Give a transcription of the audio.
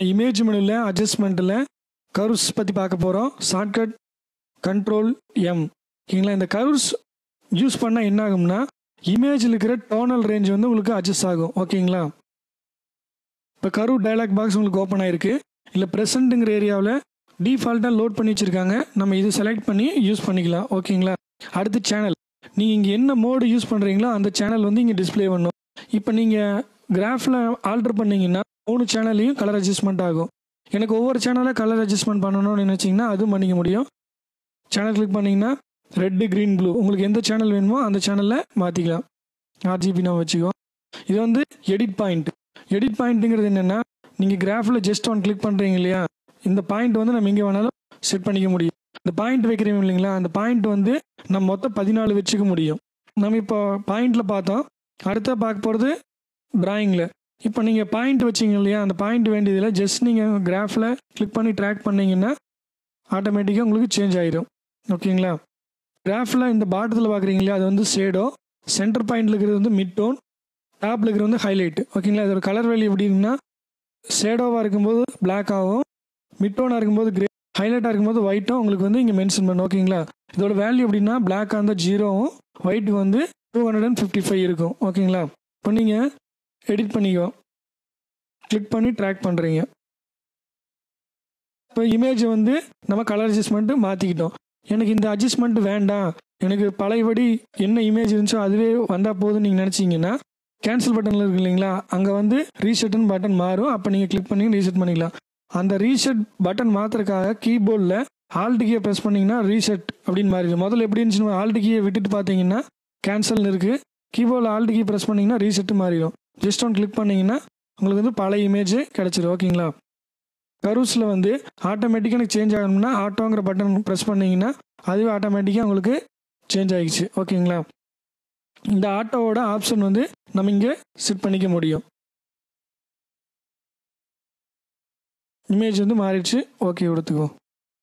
Image மெனுவில் அட்ஜஸ்ட்மெண்ட்டில் curves பற்றி பார்க்க போகிறோம் ஷார்ட்கட் கண்ட்ரோல் எம் ஓகேங்களா? இந்த கர்வ்ஸ் யூஸ் பண்ணால் என்ன ஆகும்னா இமேஜில் இருக்கிற டோனல் ரேஞ்ச் வந்து உங்களுக்கு அட்ஜஸ்ட் ஆகும். ஓகேங்களா? இப்போ கர்வ் டயலாக் பாக்ஸ் உங்களுக்கு ஓப்பன் ஆகிருக்கு இல்லை ப்ரெசண்ட்டுங்கிற ஏரியாவில் டிஃபால்ட்டாக லோட் பண்ணி வச்சுருக்காங்க. நம்ம இது செலக்ட் பண்ணி யூஸ் பண்ணிக்கலாம். ஓகேங்களா? அடுத்து சேனல் நீங்கள் இங்கே என்ன மோடு யூஸ் பண்ணுறீங்களோ அந்த சேனல் வந்து இங்கே டிஸ்ப்ளே பண்ணும். இப்போ நீங்கள் கிராஃபில் ஆல்ட்ரு பண்ணீங்கன்னா மூணு சேனல்லையும் கலர் அட்ஜஸ்ட்மெண்ட் ஆகும். எனக்கு ஒவ்வொரு சேனலில் கலர் அட்ஜஸ்ட்மெண்ட் பண்ணணும்னு நினச்சிங்கன்னா அதுவும் பண்ணிக்க முடியும். சேனல் கிளிக் பண்ணிங்கன்னா ரெட்டு க்ரீன் ப்ளூ உங்களுக்கு எந்த சேனல் வேணுமோ அந்த சேனலில் மாற்றிக்கலாம் ஆர்ஜிபி நம்ம வச்சுக்குவோம் இது வந்து எடிட் பாயிண்ட் எடிட் பாயிண்ட்டுங்கிறது என்னென்னா நீங்கள் கிராஃபில் ஜஸ்ட் ஒன் கிளிக் பண்ணுறீங்க இல்லையா? இந்த பாயிண்ட் வந்து நம்ம எங்கே வேணாலும் செட் பண்ணிக்க முடியும். இந்த பாயிண்ட் வைக்கிறீங்க இல்லைங்களா? அந்த பாயிண்ட் வந்து நம்ம மொத்தம் பதினாலு வச்சுக்க முடியும். நம்ம இப்போ பாயிண்டில் பார்த்தோம். அடுத்த பார்க்க போகிறது டிராயிங்கில் இப்போ நீங்கள் பாயிண்ட் வச்சிங்க இல்லையா? அந்த பாயிண்ட் வேண்டியதில் ஜஸ்ட் நீங்கள் கிராஃபில் கிளிக் பண்ணி ட்ராக் பண்ணிங்கன்னா ஆட்டோமேட்டிக்காக உங்களுக்கு சேஞ்ச் ஆயிடும் ஓகேங்களா கிராஃபில் இந்த பாட்டத்தில் பார்க்குறீங்க இல்லையா? அது வந்து ஷேடோ சென்டர் பாயிண்டில் இருக்கிறது வந்து மிட் டோன் டாப்பில் இருக்கிறது வந்து ஹைலைட் ஓகேங்களா இதோட கலர் வேல்யூ எப்படின்னா ஷேடோவாக இருக்கும்போது பிளாக் ஆகும் மிட் டோனாக இருக்கும்போது கிரே ஹைலைட்டாக இருக்கும்போது ஒயிட்டும் உங்களுக்கு வந்து இங்கே மென்ஷன் பண்ணும். ஓகேங்களா இதோட வேல்யூ எப்படின்னா பிளாக்காக இருந்தால் ஜீரோவும் ஒயிட்டுக்கு வந்து two hundred and fifty five இருக்கும் ஓகேங்களா இப்போ நீங்கள் எடிட் பண்ணிக்கோ. கிளிக் பண்ணி ட்ராக் பண்ணுறீங்க இப்போ இமேஜை வந்து நம்ம கலர் அட்ஜஸ்ட்மெண்ட்டு மாற்றிக்கிட்டோம் எனக்கு இந்த அட்ஜஸ்ட்மெண்ட் வேண்டாம். எனக்கு பழையபடி என்ன இமேஜ் இருந்துச்சோ அதுவே வந்தால் போதும் நீங்கள் நினச்சிங்கன்னா கேன்சல் பட்டனில் இருக்கு இல்லைங்களா? அங்கே வந்து ரீசெட்னு பட்டன் மாறும். அப்போ நீங்கள் கிளிக் பண்ணி ரீசெட் பண்ணிக்கலாம். அந்த ரீசெட் பட்டன் மாற்றுறதுக்காக கீபோர்டில் ஆல்டிகியை ப்ரெஸ் பண்ணிங்கன்னா ரீசெட் அப்படின்னு மாறிடும். முதல்ல எப்படி இருந்துச்சு ஆல்டிகியை விட்டுட்டு பார்த்தீங்கன்னா கேன்சல்னு இருக்குது கீபோர்டில் ஆல்டிகி ப்ரெஸ் பண்ணிங்கன்னா ரீசெட்டு மாறிடும். ஜஸ்ட் ஒன் கிளிக் பண்ணிங்கன்னா உங்களுக்கு வந்து பழைய இமேஜ் கிடச்சிரும் ஓகேங்களா கரூஸில் வந்து ஆட்டோமேட்டிக்காக எனக்கு சேஞ்ச் ஆகணும்னா ஆட்டோங்கிற பட்டன் ப்ரெஸ் பண்ணிங்கன்னா அதுவே ஆட்டோமேட்டிக்காக உங்களுக்கு சேஞ்ச் ஆகிடுச்சு ஓகேங்களா இந்த ஆட்டோவோட ஆப்ஷன் வந்து நம்ம இங்கே செட் பண்ணிக்க முடியும். இமேஜ் வந்து மாறிடுச்சு ஓகே கொடுத்துக்குவோம்